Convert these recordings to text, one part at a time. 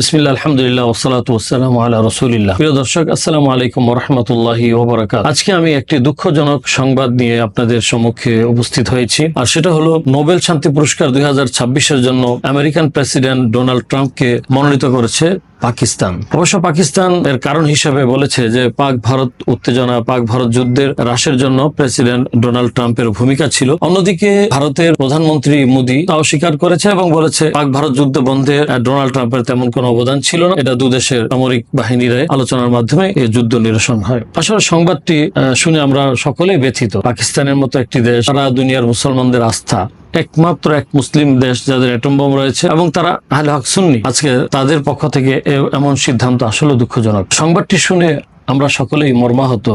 বিসমিল্লাহ, আলহামদুলিল্লাহ ওসালাত ওসালাম আল্লাহ রসুলিল্লাহ। প্রিয় দর্শক, আসসালামু আলাইকুম রহমতুল্লাহি ওবরাকাত আজকে আমি একটি দুঃখজনক সংবাদ নিয়ে আপনাদের সম্মুখে উপস্থিত হয়েছি। আর সেটা হলো নোবেল শান্তি পুরস্কার দুই এর জন্য আমেরিকান প্রেসিডেন্ট ডোনাল্ড ট্রাম্পকে মনোনীত করেছে পাকিস্তান। অবশ্য পাকিস্তান এর কারণ হিসেবে বলেছে যে পাক ভারত উত্তেজনা, পাক ভারত যুদ্ধের হ্রাসের জন্য প্রেসিডেন্ট ডোনাল্ড ট্রাম্পের ভূমিকা ছিল। অন্যদিকে ভারতের প্রধানমন্ত্রী মোদী তাও স্বীকার করেছে এবং বলেছে, পাক ভারত যুদ্ধ বন্ধে ডোনাল্ড ট্রাম্পের তেমন কোনো অবদান ছিল না। এটা দুদেশের সামরিক বাহিনীর আলোচনার মাধ্যমে এই যুদ্ধ নিরসন হয়। আসলে সংবাদটি শুনে আমরা সকলেই ব্যথিত। পাকিস্তানের মতো একটি দেশ, সারা দুনিয়ার মুসলমানদের আস্থা। একমাত্র এক মুসলিম দেশ যাদের অ্যাটম বোম রয়েছে এবং তারা আহলে হক সুন্নি। আজকে তাদের পক্ষ থেকে এমন সিদ্ধান্ত আসলে দুঃখজনক। সংবাদটি শুনে আমরা সকলেই মর্মাহত,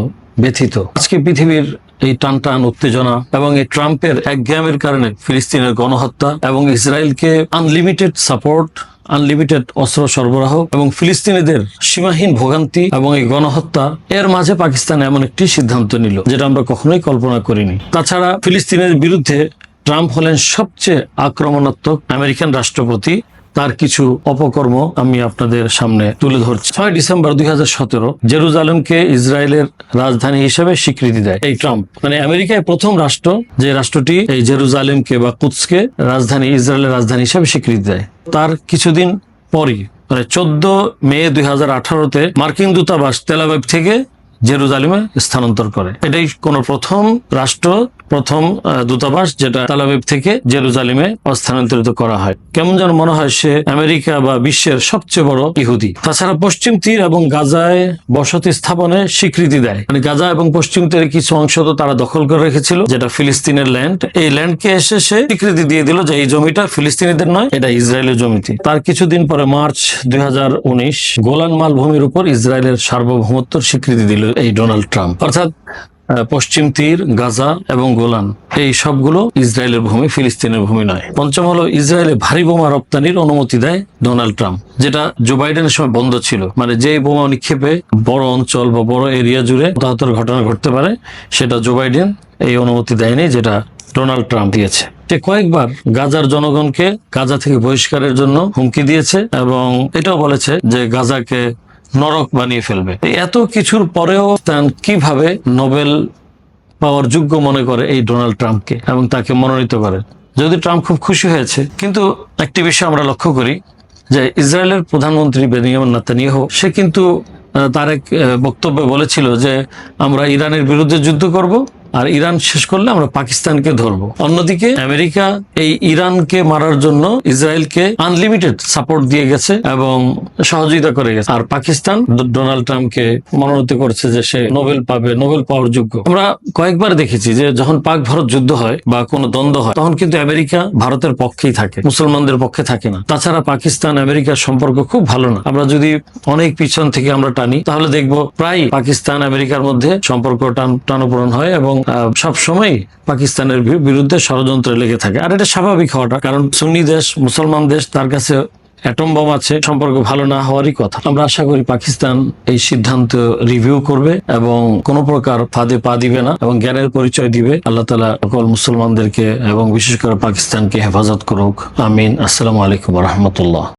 ব্যথিত। আজকে পৃথিবীর এই টান টান উত্তেজনা এবং এই ট্রাম্পের একজ্ঞামের কারণে ফিলিস্তিনের গণহত্যা এবং ইসরায়েলকে আনলিমিটেড সাপোর্ট, আনলিমিটেড অস্ত্র সরবরাহ এবং ফিলিস্তিনিদের সীমাহীন ভোগান্তি এবং এই গণহত্যা, এর মাঝে পাকিস্তান এমন একটি সিদ্ধান্ত নিল, যেটা আমরা কখনোই কল্পনা করিনি। তাছাড়া ফিলিস্তিনের বিরুদ্ধে ট্রাম্প হলেন সবচেয়ে আক্রমণাত্মক আমেরিকান রাষ্ট্রপতি। তার কিছু অপকর্ম আমি আপনাদের সামনে তুলে ধরছি। ছয় ডিসেম্বর দুই হাজার সতেরো জেরুজালেমকে ইসরায়েলের রাজধানী হিসেবে স্বীকৃতি দেয় এই ট্রাম্প। মানে আমেরিকায় প্রথম রাষ্ট্র, যে রাষ্ট্রটি এই জেরুজালেমকে বা কুৎসকে রাজধানী, ইসরায়েলের রাজধানী হিসেবে স্বীকৃতি দেয়। তার কিছুদিন পরই মানে চোদ্দ মে দুই হাজার আঠারোতে মার্কিন দূতাবাস তেলাবাইব থেকে জেরুজালেমে স্থানান্তর করে। এটাই কোন প্রথম রাষ্ট্র প্রথম দূতাবাস যেটা তালাবিব থেকে জেরুজালেমে স্থানান্তরিত করা হয়। কেমন যেন মনে হয় সে আমেরিকা বা বিশ্বের সবচেয়ে বড় ইহুদি। তাছাড়া পশ্চিম তীর এবং গাজায় বসতি স্থাপনে স্বীকৃতি দেয়। মানে গাজা এবং পশ্চিম তীরের কিছু অংশ তো তারা দখল করে রেখেছিল, যেটা ফিলিস্তিনের ল্যান্ড। এই ল্যান্ডকে এসে সে স্বীকৃতি দিয়ে দিল যে এই জমিটা ফিলিস্তিনিদের নয়, এটা ইসরায়েলের জমিতে। তার কিছুদিন পরে মার্চ দুই হাজার উনিশ গোলান মালভূমির উপর ইসরায়েলের সার্বভৌমত্বর স্বীকৃতি দিল এই ডোনাল্ড ট্রাম্প। অর্থাৎ পশ্চিম তীর, গাজা এবং গোলান। এই সবগুলো ইসরায়েলের ভূমি, ফিলিস্তিনের ভূমি নয়। পঞ্চম হলো ইসরায়েলে ভারী বোমা রপ্তানির অনুমতি দেয় ডোনাল্ড ট্রাম্প, যেটা জো বাইডেনের সময় বন্ধ ছিল। মানে যে বোমা নিক্ষেপে বড় অঞ্চল বা বড় এরিয়া জুড়ে হতাহতের ঘটনা ঘটতে পারে, সেটা জো বাইডেন এই অনুমতি দেয়নি, যেটা ডোনাল্ড ট্রাম্প দিয়েছে। সে কয়েকবার গাজার জনগণকে গাজা থেকে বহিষ্কারের জন্য হুমকি দিয়েছে এবং এটাও বলেছে যে গাজাকে নরক বানিয়ে ফেলবে। এত কিছুর পরেও কীভাবে নোবেল পাওয়ার যোগ্য মনে করে এই ডোনাল্ড ট্রাম্পকে এবং তাকে মনোনীত করে? যদি ট্রাম্প খুব খুশি হয়েছে, কিন্তু একটি বিষয় আমরা লক্ষ্য করি যে ইসরায়েলের প্রধানমন্ত্রী বেনিয়ামিন নাতানিয়াহ, সে কিন্তু তার এক বক্তব্যে বলেছিল যে আমরা ইরানের বিরুদ্ধে যুদ্ধ করব আর ইরান শেষ করলে আমরা পাকিস্তানকে ধরবো। অন্যদিকে আমেরিকা এই ইরানকে মারার জন্য ইসরায়েলকে আনলিমিটেড সাপোর্ট দিয়ে গেছে এবং সহযোগিতা করে গেছে। আর পাকিস্তান ডোনাল্ড ট্রাম্পকে মনোনীত করেছে যে সে নোবেল পাবে, নোবেল পাওয়ার যোগ্য। আমরা কয়েকবার দেখেছি যে যখন পাক ভারত যুদ্ধ হয় বা কোনো দ্বন্দ্ব হয়, তখন কিন্তু আমেরিকা ভারতের পক্ষেই থাকে, মুসলমানদের পক্ষে থাকে না। তাছাড়া পাকিস্তান আমেরিকার সম্পর্ক খুব ভালো না। আমরা যদি অনেক পিছন থেকে আমরা টানি, তাহলে দেখব প্রায় পাকিস্তান আমেরিকার মধ্যে সম্পর্ক টান টানপূরণ হয় এবং সব সময় পাকিস্তানের বিরুদ্ধে ষড়যন্ত্রে লেগে থাকে। আর এটা স্বাভাবিক হওয়াটা, কারণ সুন্নি দেশ, মুসলমান দেশ, তার কাছে অ্যাটম বম আছে, সম্পর্ক ভালো না হওয়ারই কথা। আমরা আশা করি পাকিস্তান এই সিদ্ধান্ত রিভিউ করবে এবং কোনো প্রকার ফাঁদে পা দিবে না এবং জ্ঞানের পরিচয় দিবে। আল্লাহ তালা সকল মুসলমানদেরকে এবং বিশেষ করে পাকিস্তানকে হেফাজত করুক। আমিন। আসসালামু আলাইকুম রহমতুল্লাহ।